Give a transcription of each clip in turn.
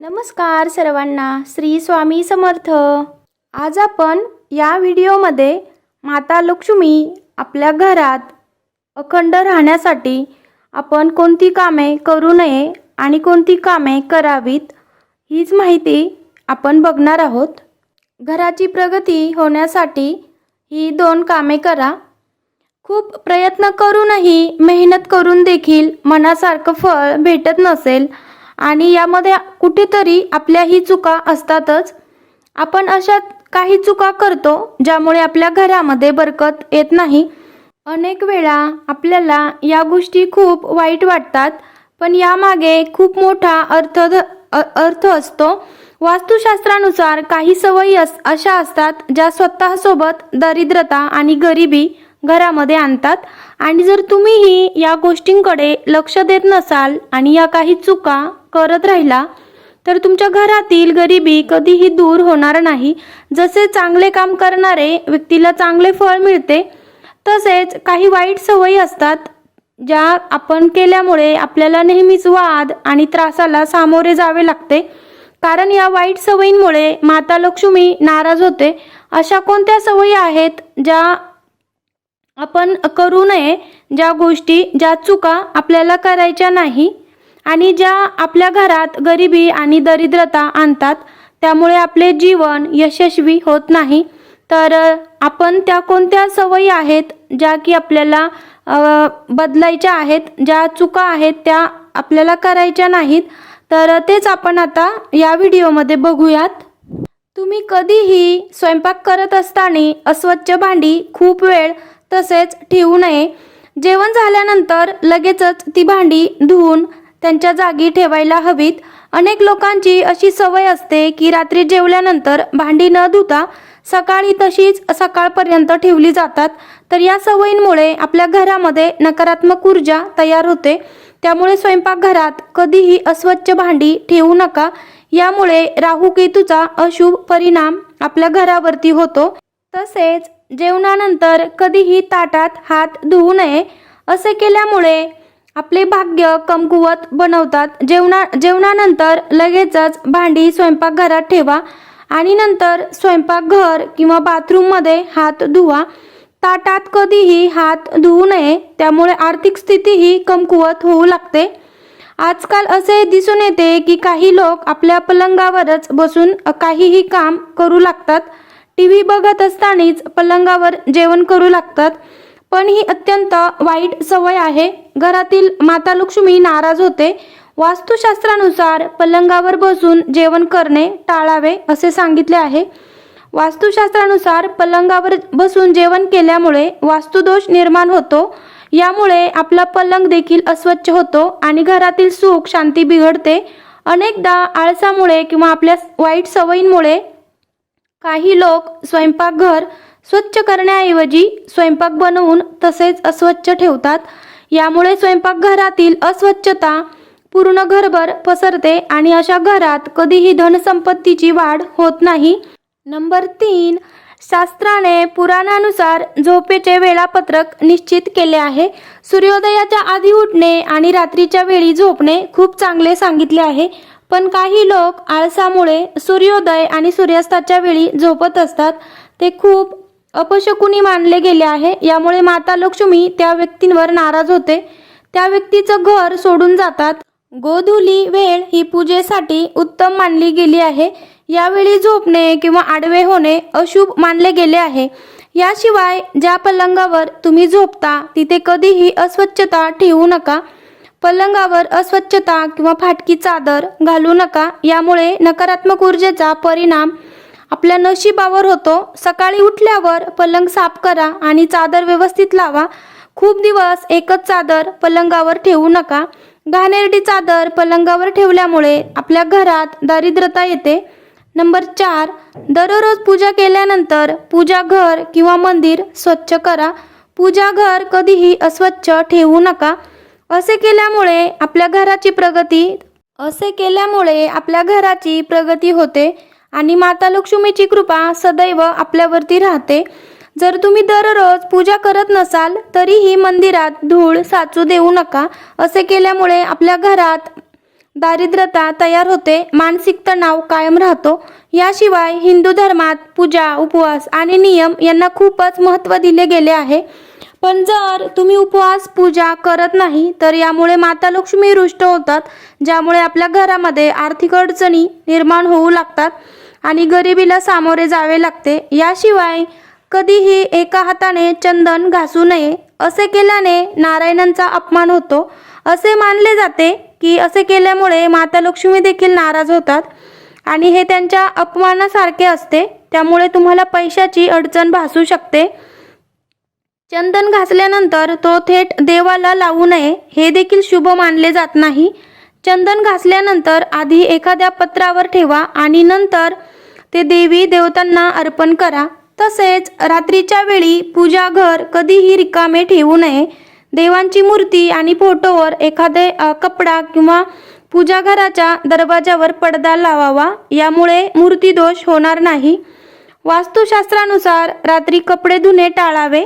नमस्कार सर्वांना श्री स्वामी समर्थ. आज आपण या व्हिडिओमध्ये माता लक्ष्मी आपल्या घरात अखंड राहण्यासाठी आपण कोणती कामे करू नये आणि कोणती कामे करावीत हीच माहिती आपण बघणार आहोत. घराची प्रगती होण्यासाठी ही दोन कामे करा. खूप प्रयत्न करूनही मेहनत करून देखील मनासारखं फळ भेटत नसेल आणि यामध्ये कुठेतरी आपल्या ही चुका असतातच. आपण अशा काही चुका करतो ज्यामुळे आपल्या घरामध्ये बरकत येत नाही. अनेक वेळा आपल्याला या गोष्टी खूप वाईट वाटतात पण यामागे खूप मोठा अर्थ अर्थ असतो. वास्तुशास्त्रानुसार काही सवयी अस अशा असतात ज्या स्वतःसोबत दरिद्रता आणि गरिबी घरामध्ये आणतात. आणि जर तुम्हीही या गोष्टींकडे लक्ष देत नसाल आणि या काही चुका करत राहिला तर तुमच्या घरातील गरिबी कधीही दूर होणार नाही. जसे चांगले काम करणारे व्यक्तीला चांगले फळ मिळते तसेच काही वाईट सवयी असतात ज्या आपण केल्यामुळे आपल्याला नेहमीच वाद आणि त्रासाला सामोरे जावे लागते. कारण या वाईट सवयींमुळे माता लक्ष्मी नाराज होते. अशा कोणत्या सवयी आहेत ज्या आपण करू नये ज्या गोष्टी ज्या चुका आपल्याला करायच्या नाही? आणि ज्या आपल्या घरात गरिबी आणि दरिद्रता आणतात त्यामुळे आपले जीवन यशस्वी होत नाही. तर आपण त्या कोणत्या सवयी आहेत ज्या की आपल्याला बदलायच्या आहेत ज्या चुका आहेत त्या आपल्याला करायच्या नाहीत? तर तेच आपण आता या व्हिडिओमध्ये बघूयात. तुम्ही कधीही स्वयंपाक करत असताना अस्वच्छ भांडी खूप वेळ तसेच ठेवू नये. जेवण झाल्यानंतर लगेचच ती भांडी धुवून त्यांच्या जागी ठेवायला हवीत. अनेक लोकांची अशी सवय असते की रात्री जेवल्यानंतर भांडी न धुता सकाळी तशीच सकाळपर्यंत ठेवली जातात. तर या सवयींमुळे आपल्या घरामध्ये नकारात्मक ऊर्जा तयार होते. त्यामुळे स्वयंपाकघरात कधीही अस्वच्छ भांडी ठेवू नका. यामुळे राहू केतूचा अशुभ परिणाम आपल्या घरावरती होतो. तसेच जेवणानंतर कधीही ताटात हात धुवू नये. असे केल्यामुळे आपले भाग्य कमकुवत बनवतात. जेवणा जेवणानंतर लगेचच भांडी स्वयंपाकघरात ठेवा आणि नंतर स्वयंपाकघर किंवा बाथरूममध्ये हात धुवा. ताटात कधीही हात धुवू नये त्यामुळे आर्थिक स्थितीही कमकुवत होऊ लागते. आजकाल असे दिसून येते की काही लोक आपल्या पलंगावरच बसून काहीही काम करू लागतात. टी व्ही बघत असतानाच पलंगावर जेवण करू लागतात. पण ही अत्यंत वाईट सवय आहे. घरातील माता लक्ष्मी नाराज होते. वास्तुशास्त्रानुसार पलंगावर बसून जेवण करणे टाळावे असे सांगितले आहे. वास्तुशास्त्रानुसार पलंगावर बसून जेवण केल्यामुळे वास्तुदोष निर्माण होतो. यामुळे आपला पलंग देखील अस्वच्छ होतो आणि घरातील सुख शांती बिघडते. अनेकदा आळसामुळे किंवा आपल्या वाईट सवयींमुळे काही लोक स्वयंपाकघर स्वच्छ करण्याऐवजी स्वयंपाक बनवून तसेच अस्वच्छ ठेवतात. यामुळे स्वयंपाकघरातील अस्वच्छता पूर्ण घरभर पसरते आणि अशा घरात कधीही धनसंपत्तीची वाढ होत नाही. नंबर तीन शास्त्राने पुराणानुसार झोपेचे वेळापत्रक निश्चित केले आहे. सूर्योदयाच्या आधी उठणे आणि रात्रीच्या वेळी झोपणे खूप चांगले सांगितले आहे. पण काही लोक आळसामुळे सूर्योदय आणि सूर्यास्ताच्या वेळी झोपत असतात. ते खूप अपशकुनी मानले गेले आहे. यामुळे माता लक्ष्मी त्या व्यक्तींवर नाराज होते. त्या व्यक्तीचं घर सोडून जातात. गोधुली वेळ ही पूजेसाठी उत्तम मानली गेली आहे. यावेळी झोपणे किंवा आडवे होणे अशुभ मानले गेले आहे. याशिवाय ज्या पलंगावर तुम्ही झोपता तिथे कधीही अस्वच्छता ठेवू नका. पलंगावर अस्वच्छता किंवा फाटकी चादर घालू नका. यामुळे नकारात्मक ऊर्जेचा परिणाम आपल्या नशिबावर होतो. सकाळी उठल्यावर पलंग साफ करा आणि चादर व्यवस्थित लावा. खूप दिवस एकच चादर पलंगावर ठेवू नका. घाणेरडी चादर पलंगावर ठेवल्यामुळे आपल्या घरात दारिद्रता येते. नंबर चार दररोज पूजा केल्यानंतर पूजा घर किंवा मंदिर स्वच्छ करा. पूजा घर कधीही अस्वच्छ ठेवू नका. असे केल्यामुळे आपल्या घराची प्रगती असे केल्यामुळे आपल्या घराची प्रगती होते आणि माता लक्ष्मीची कृपा सदैव आपल्यावरती राहते. जर तुम्ही दररोज पूजा करत नसाल तरीही मंदिरात धूळ साचू देऊ नका. असे केल्यामुळे आपल्या घरात दारिद्रता तयार होते मानसिक तणाव कायम राहतो. याशिवाय हिंदू धर्मात पूजा उपवास आणि नियम यांना खूपच महत्त्व दिले गेले आहे. पण जर तुम्ही उपवास पूजा करत नाही तर यामुळे माता लक्ष्मी रुष्ट होतात ज्यामुळे आपल्या घरामध्ये आर्थिक अडचणी निर्माण होऊ लागतात आणि गरिबीला सामोरे जावे लागते. याशिवाय कधीही एका हाताने चंदन घासू नये असे केल्याने नारायणांचा अपमान होतो. असे मानले जाते की असे केल्यामुळे माता लक्ष्मी देखील नाराज होतात आणि हे त्यांच्या अपमानासारखे असते. त्यामुळे तुम्हाला पैशाची अडचण भासू शकते. चंदन घासल्यानंतर तो थेट देवाला लावू नये हे देखील शुभ मानले जात नाही. चंदन घासल्यानंतर आधी एखाद्या पत्रावर ठेवा आणि नंतर ते देवी देवतांना अर्पण करा. तसेच रात्रीच्या वेळी पूजा घर कधीही रिकामे ठेवू नये. देवांची मूर्ती आणि फोटोवर एखादे कपडा किंवा पूजा घराच्या दरवाजावर पडदा लावावा. यामुळे मूर्ती दोष होणार नाही. वास्तुशास्त्रानुसार रात्री कपडे धुणे टाळावे.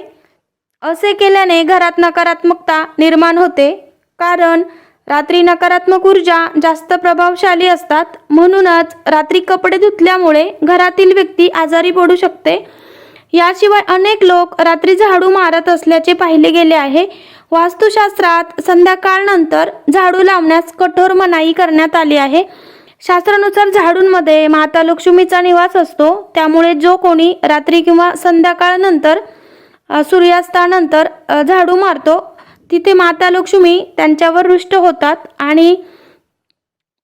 असे केल्याने घरात नकारात्मकता निर्माण होते. कारण रात्री नकारात्मक ऊर्जा जास्त प्रभावशाली असतात. म्हणूनच रात्री कपडे धुतल्यामुळे घरातील व्यक्ती आजारी पडू शकते. याशिवाय अनेक लोक रात्री झाडू मारत असल्याचे पाहिले गेले आहे. वास्तुशास्त्रात संध्याकाळनंतर झाडू लावण्यास कठोर मनाई करण्यात आली आहे. शास्त्रानुसार झाडूंमध्ये माता लक्ष्मीचा निवास असतो. त्यामुळे जो कोणी रात्री किंवा संध्याकाळनंतर सूर्यास्तानंतर झाडू मारतो. तिथे माता लक्ष्मी त्यांच्यावर रुष्ट होतात आणि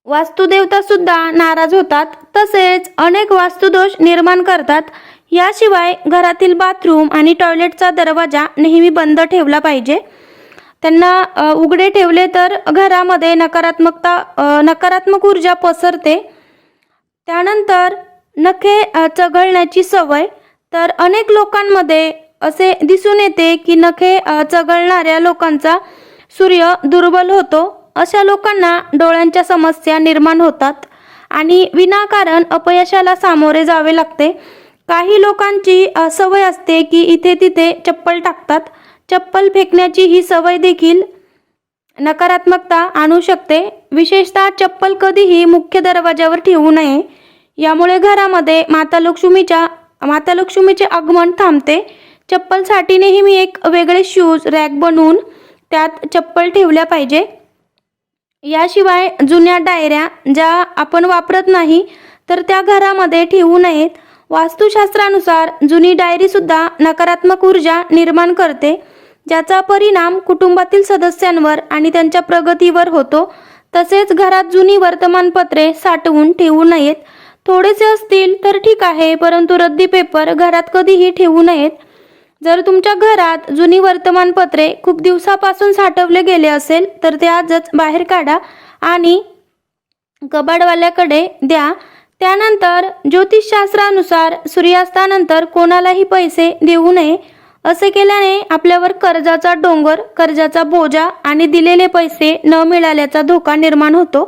वास्तुदेवता सुद्धा नाराज होतात. तसेच अनेक वास्तुदोष निर्माण करतात. याशिवाय घरातील बाथरूम आणि टॉयलेटचा दरवाजा नेहमी बंद ठेवला पाहिजे. त्यांना उघडे ठेवले तर घरामध्ये नकारात्मकता नकारात्मक ऊर्जा पसरते. त्यानंतर नखे चघळण्याची सवय. तर अनेक लोकांमध्ये असे दिसून येते की नखे चघळणाऱ्या लोकांचा सूर्य दुर्बल होतो. अशा लोकांना डोळ्यांच्या समस्या निर्माण होतात आणि विनाकारण अपयशाला सामोरे जावे लागते. काही लोकांची सवय असते की इथे तिथे चप्पल टाकतात. चप्पल फेकण्याची ही सवय देखील नकारात्मकता आणू शकते. विशेषतः चप्पल कधीही मुख्य दरवाजावर ठेवू नये. यामुळे घरामध्ये माता लक्ष्मीच्या माता लक्ष्मीचे आगमन थांबते. चप्पलसाठी नेहमी एक वेगळे शूज रॅक बनवून त्यात चप्पल ठेवल्या पाहिजे. याशिवाय जुन्या डायऱ्या ज्या आपण वापरत नाही तर त्या घरामध्ये ठेवू नयेत. वास्तुशास्त्रानुसार जुनी डायरीसुद्धा नकारात्मक ऊर्जा निर्माण करते ज्याचा परिणाम कुटुंबातील सदस्यांवर आणि त्यांच्या प्रगतीवर होतो. तसेच घरात जुनी वर्तमानपत्रे साठवून ठेवू नयेत. थोडेसे असतील तर ठीक आहे परंतु रद्दी पेपर घरात कधीही ठेवू नयेत. जर तुमच्या घरात जुनी वर्तमानपत्रे खूप दिवसापासून साठवले गेले असेल तर ते आजच बाहेर काढा आणि कबाडवाल्याकडे द्या. त्यानंतर ज्योतिषशास्त्रानुसार सूर्यास्तानंतर कोणालाही पैसे देऊ नये. असे केल्याने आपल्यावर कर्जाचा डोंगर कर्जाचा बोजा आणि दिलेले पैसे न मिळाल्याचा धोका निर्माण होतो.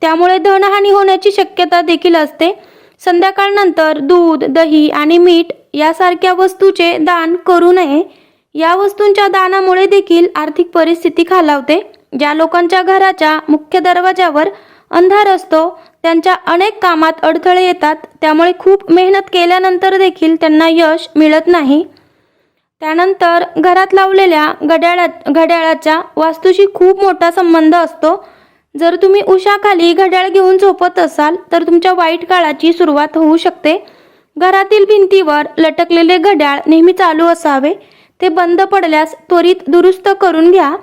त्यामुळे धनहानी होण्याची शक्यता देखील असते. संध्याकाळनंतर दूध दही आणि मीठ यासारख्या वस्तूचे दान करू नये. या वस्तूंच्या दानामुळे देखील आर्थिक परिस्थिती खालावते. ज्या लोकांच्या घराच्या मुख्य दरवाजावर अंधार असतो त्यांच्या अनेक कामात अडथळे येतात. त्यामुळे खूप मेहनत केल्यानंतर देखील त्यांना यश मिळत नाही. त्यानंतर घरात लावलेल्या घड्याळा घड्याळाच्या वास्तूशी खूप मोठा संबंध असतो. जर तुम्ही उशाखाली घड्याळ घेऊन झोपत असाल तर तुमच्या वाईट काळाची सुरुवात होऊ शकते. घरातील भिंतीवर लटकलेले घड्याळ नेहमी चालू असावे. ते बंद पडल्यास त्वरित दुरुस्त करून घ्या.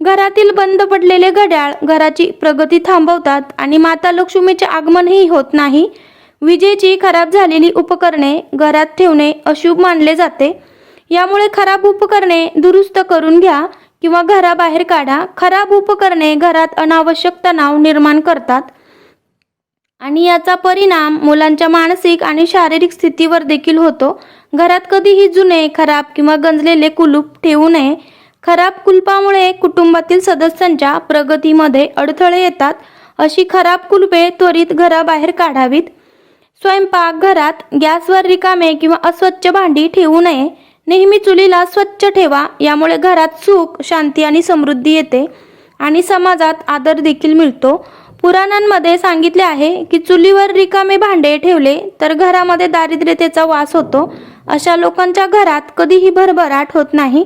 घरातील बंद पडलेले घड्याळ घराची प्रगती थांबवतात आणि माता लक्ष्मीचे आगमनही होत नाही. विजेची खराब झालेली उपकरणे घरात ठेवणे अशुभ मानले जाते. यामुळे खराब उपकरणे दुरुस्त करून घ्या. किंवा घराबाहेर काढा. खराब उपकरणे घरात अनावश्यक तणाव निर्माण करतात. आणि याचा परिणाम मुलांच्या मानसिक आणि शारीरिक स्थितीवर देखील होतो. घरात कधीही जुने खराब किंवा गंजलेले कुलूप ठेवू नये. खराब कुलपामुळे कुटुंबातील सदस्यांच्या प्रगतीमध्ये अडथळे येतात. अशी खराब कुलपे त्वरित घराबाहेर काढावीत. स्वयंपाक घरात गॅसवर रिकामे किंवा अस्वच्छ भांडी ठेवू नये. नेहमी चुलीला स्वच्छ ठेवा यामुळे घरात सुख शांती आणि समृद्धी येते. आणि समाजात आदर देखील मिळतो. पुराणांमध्ये सांगितले आहे की चुलीवर रिकामे भांडे ठेवले तर घरामध्ये दारिद्र्यतेचा वास होतो. अशा लोकांच्या घरात कधीही भरभराट होत नाही.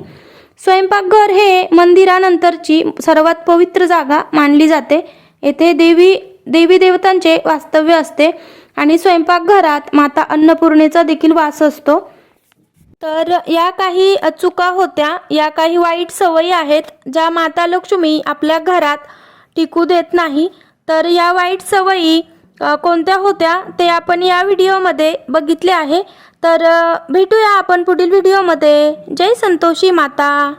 स्वयंपाकघर हे मंदिरानंतरची सर्वात पवित्र जागा मानली जाते. येथे देवी देवी देवतांचे वास्तव्य असते आणि स्वयंपाकघरात माता अन्नपूर्णेचा देखील वास असतो. तर या काही चुका होत्या या काही वाईट सवयी आहेत ज्या माता लक्ष्मी आपल्या घरात टिकू देत नाही. तर या वाईट सवयी कोणत्या होत्या ते आपण या व्हिडिओमध्ये बघितले आहे. तर भेटूया आपण पुढील व्हिडिओमध्ये. जय संतोषी माता.